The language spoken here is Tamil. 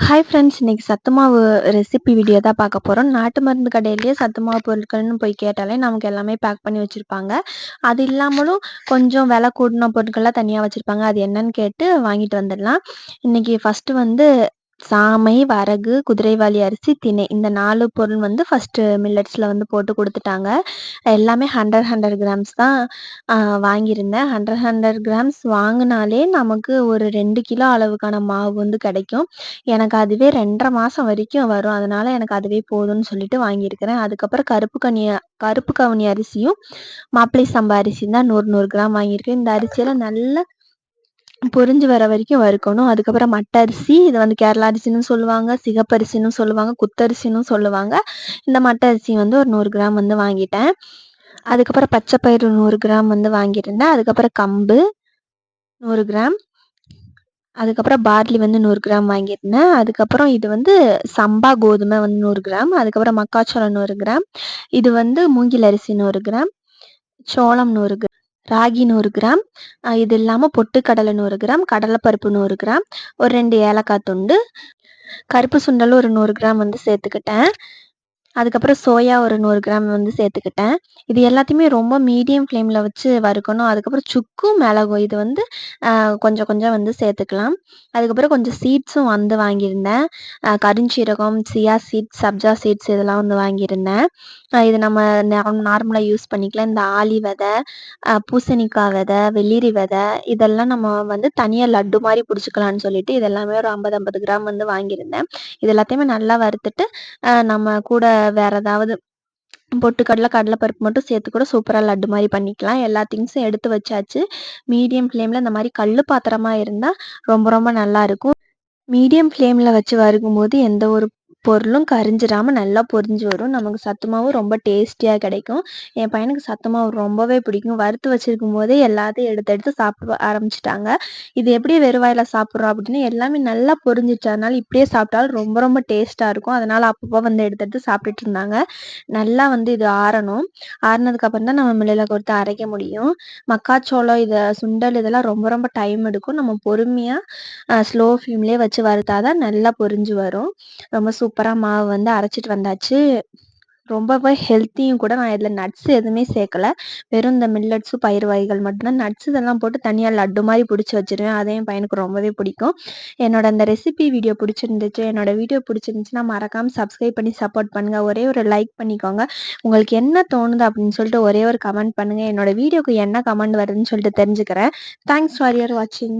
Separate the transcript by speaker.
Speaker 1: ஹாய் ஃப்ரெண்ட்ஸ் இன்னைக்கு சத்து மாவு ரெசிபி வீடியோ தான் பார்க்க போகிறோம் நாட்டு மருந்து கடையிலேயே சத்து மாவு பொருட்கள்னு போய் கேட்டாலே நமக்கு எல்லாமே பேக் பண்ணி வச்சுருப்பாங்க. அது இல்லாமலும் கொஞ்சம் விலை கூடின பொருட்கள்லாம் தனியாக வச்சுருப்பாங்க. அது என்னன்னு கேட்டு வாங்கிட்டு வந்துடலாம். இன்னைக்கு ஃபஸ்ட்டு வந்து சாமை வரகு குதிரைவாலி அரிசி திணை இந்த நாலு பொருள் வந்து ஃபர்ஸ்ட்டு மில்லட்ஸ்ல வந்து போட்டு கொடுத்துட்டாங்க. எல்லாமே ஹண்ட்ரட் ஹண்ட்ரட் கிராம்ஸ் தான் வாங்கியிருந்தேன். ஹண்ட்ரட் ஹண்ட்ரட் கிராம்ஸ் வாங்கினாலே நமக்கு ஒரு ரெண்டு கிலோ அளவுக்கான மாவு வந்து கிடைக்கும். எனக்கு அதுவே ரெண்டரை மாதம் வரைக்கும் வரும். அதனால் எனக்கு அதுவே போதும்னு சொல்லிட்டு வாங்கியிருக்கிறேன். அதுக்கப்புறம் கருப்பு கனியா கருப்பு கவுனி அரிசியும் மாப்பிள்ளை சம்பா அரிசியும் தான் நூறு நூறு கிராம் வாங்கியிருக்கேன். இந்த அரிசியெல்லாம் நல்லா பொரிஞ்சு வர வரைக்கும் வறுக்கணும். அதுக்கப்புறம் மட்டை அரிசி இதை வந்து கேரளா அரிசின்னு சொல்லுவாங்க சிகப்பரிசின்னு சொல்லுவாங்க குத்தரிசின்னு சொல்லுவாங்க. இந்த மட்டை அரிசி வந்து ஒரு நூறு கிராம் வந்து வாங்கிட்டேன். அதுக்கப்புறம் பச்சை பயிறு நூறு கிராம் வந்து வாங்கியிருந்தேன். அதுக்கப்புறம் கம்பு நூறு கிராம். அதுக்கப்புறம் பார்லி வந்து நூறு கிராம் வாங்கியிருந்தேன். அதுக்கப்புறம் இது வந்து சம்பா கோதுமை வந்து நூறு கிராம். அதுக்கப்புறம் மக்காச்சோளம் நூறு கிராம். இது வந்து மூங்கில் அரிசி நூறு கிராம். சோளம் நூறு கிராம் ராகி நூறு கிராம் இது இல்லாமல் பொட்டுக்கடலை நூறு கிராம் கடலைப்பருப்பு நூறு கிராம் ஒரு ரெண்டு ஏலக்காய் துண்டு கருப்பு சுண்டலும் ஒரு நூறு கிராம் வந்து சேர்த்துக்கிட்டேன். அதுக்கப்புறம் சோயா ஒரு நூறு கிராம் வந்து சேர்த்துக்கிட்டேன். இது எல்லாத்தையுமே ரொம்ப மீடியம் ஃப்ளேமில் வச்சு வறுக்கணும். அதுக்கப்புறம் சுக்கும் மிளகும் இது வந்து கொஞ்சம் கொஞ்சம் வந்து சேர்த்துக்கலாம். அதுக்கப்புறம் கொஞ்சம் சீட்ஸும் வந்து வாங்கியிருந்தேன். கருஞ்சீரகம் சியா சீட்ஸ் சப்ஜா சீட்ஸ் இதெல்லாம் வந்து வாங்கியிருந்தேன். இது நம்ம நார்மலாக யூஸ் பண்ணிக்கலாம். இந்த ஆலி விதை பூசணிக்காய் விதை வெள்ளரி விதை இதெல்லாம் நம்ம வந்து தனியாக லட்டு மாதிரி பிடிச்சிக்கலான்னு சொல்லிட்டு இது எல்லாமே ஒரு ஐம்பது ஐம்பது கிராம் வந்து வாங்கியிருந்தேன். இது எல்லாத்தையுமே நல்லா வறுத்துட்டு நம்ம கூட வேற ஏதாவது பொட்டுக்கடலை கடலைப்பருப்பு மட்டும் சேர்த்து கூட சூப்பராக லட்டு மாதிரி பண்ணிக்கலாம். எல்லா திங்ஸும் எடுத்து வச்சாச்சு. மீடியம் ஃப்ளேமில் இந்த மாதிரி கல் பாத்திரமா இருந்தால் ரொம்ப ரொம்ப நல்லா இருக்கும். மீடியம் ஃப்ளேமில் வச்சு வறுக்கும்போது எந்த ஒரு பொருளும் கரிஞ்சிடாமல் நல்லா பொரிஞ்சு வரும். நமக்கு சத்து ரொம்ப டேஸ்டியாக கிடைக்கும். என் பையனுக்கு சத்து மாவு ரொம்பவே பிடிக்கும். வறுத்து வச்சிருக்கும் போதே எல்லாத்தையும் எடுத்து எடுத்து சாப்பிட ஆரம்பிச்சிட்டாங்க. இது எப்படி வெறும் வாயில் சாப்பிட்றோம் அப்படின்னு எல்லாமே நல்லா பொரிஞ்சிச்சு. அதனால் இப்படியே சாப்பிட்டாலும் ரொம்ப ரொம்ப டேஸ்ட்டாக இருக்கும். அதனால் அப்பப்போ வந்து எடுத்து எடுத்து சாப்பிட்டுட்டு இருந்தாங்க. நல்லா வந்து இது ஆறணும். ஆறினதுக்கப்புறம் தான் நம்ம மில்லில் கொடுத்து அரைக்க முடியும். மக்காச்சோளம் இதை சுண்டல் இதெல்லாம் ரொம்ப ரொம்ப டைம் எடுக்கும். நம்ம பொறுமையாக ஸ்லோ ஃப்ளேம்லேயே வச்சு வறுத்தாதான் நல்லா பொரிஞ்சு வரும். ரொம்ப சூப்பர் சூப்பராக மாவு வந்து அரைச்சிட்டு வந்தாச்சு. ரொம்பவே ஹெல்த்தியும் கூட நான் இதில் நட்ஸ் எதுவுமே சேர்க்கல. வெறும் இந்த மில்லட்ஸு பயிர் வகைகள் மட்டும்தான். நட்ஸ் இதெல்லாம் போட்டு தனியாக லட்டு மாதிரி பிடிச்சி வச்சுருவேன். அதையும் பையனுக்கு ரொம்பவே பிடிக்கும். என்னோட அந்த ரெசிபி வீடியோ பிடிச்சிருந்துச்சு என்னோட வீடியோ பிடிச்சிருந்துச்சுன்னா மறக்காமல் சப்ஸ்கிரைப் பண்ணி சப்போர்ட் பண்ணுங்கள் ஒரே ஒரு லைக் பண்ணிக்கோங்க. உங்களுக்கு என்ன தோணுது அப்படின்னு சொல்லிட்டு ஒரே ஒரு கமெண்ட் பண்ணுங்கள் என்னோட வீடியோக்கு என்ன கமெண்ட் வருதுன்னு சொல்லிட்டு தெரிஞ்சுக்கிறேன். தேங்க்ஸ் ஃபார் யர் வாட்சிங்